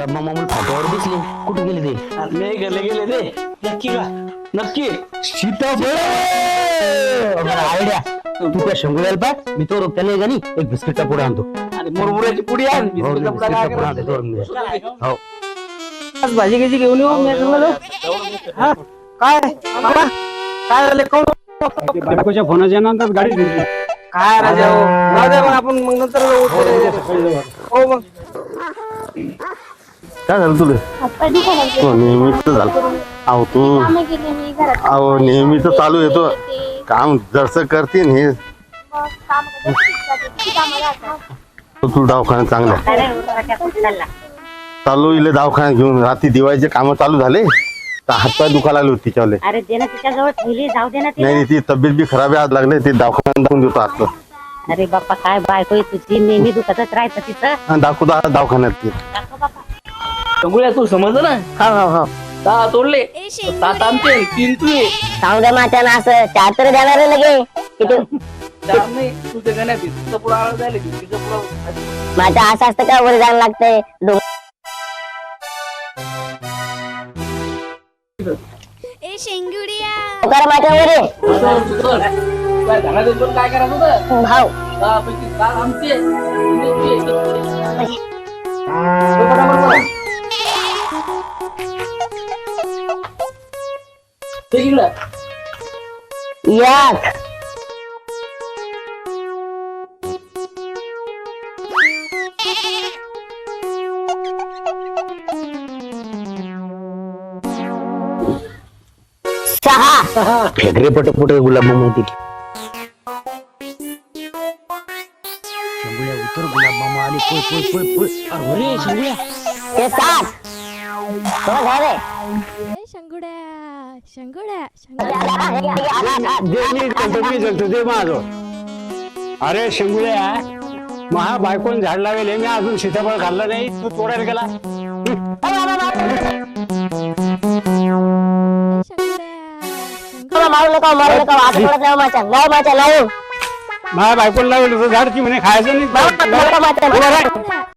गुलाब मामा मला फाट्यावर दिसले. कुठे गेले ते? नाही गेले गेले ते नक्की का? नक्की. सीताफळ आयडिया. तू त्या शंभूला पाठ मी तो त्याला गाणी एक बिस्किटचा पुढे आणतो. आणि मुरमुऱ्याची पुडी आण. हो, बिस्किटचा पुडा बिस्किटचा काय पुडा आणतो, करायचं? दोन मिनिट. हो. आज भाजी कशी घेऊन येऊ मी तुम्हाला? हा? काय? बाबा काय झालं? कोण? बायकोच्या फोनाच्या नंतर गाडी काय राजा हो? जाऊ दे मग आपण मग नंतर जाऊ. हो काय झालं तुला? हातपाय दुखायला लागले. हो नेहमीच झालं. अहो तू. कामं केली मी घरात. अहो नेहमीच चालू येतो काम जसं करते हे. मग काम करते, किती कामं राहतात. तू दवाखान्यात चांगला चालू इले दवाखान्यात घेऊन रात्री दिवाळीचे काम चालू झाले. तर हातपाय दुखा लागले होते तिच्यावले. अरे दे ना तिच्याजवळ ठेवली जाऊ दे ना तिला. नाही ती तब्येत बी खराब आहे आज लागले. ते दवाखान्यात दाखवून देतो हातलं अरे बाप्पा काय बायको आहे तुझी? नेहमी दुखतच राहायचं तिचं आणि दाखवतो दवाखान्यात ते. शंभूया तू समजलं ना? हो हो हो. दहा तोडले. सात आमचे तीन तुझे सांगू दे माझ्या ना असं चार तर देणार आहे लगे. किती चार नाही. तुझे गण्यात तिचं पुढं आळ झाले तिचं पुढं माझ्या असं असतं का वर जायला लागतंय? डोंग- ए शेंगुडिया कर माझ्या वर ये. काय घरात पण काय करायचं होतं भाऊ. दहा पैकी सात आमचे. तुझे. ते इकडं. एक सहा फेकरे पट पुढे गुलाब मामा येतील शंभूया उतर गुलाब मामा आले पळ पळ पळ पळ अरे शंभूया ते सात तो झाले ए शंगुड्या शंगुड्या जे मी करतो मी जगतो ते माझं अरे शंभुल्या महा बायकोन झाड लावेल मी अजून सीताफळ खाल्लं नाही तू तोडायला गेला शंगुड्या मारू नका मारू नका आता पडत नाही माझ्या नाही माझ्या नाही माझ्या बायकोला लावेल झाड ती म्हणे खायचं नाही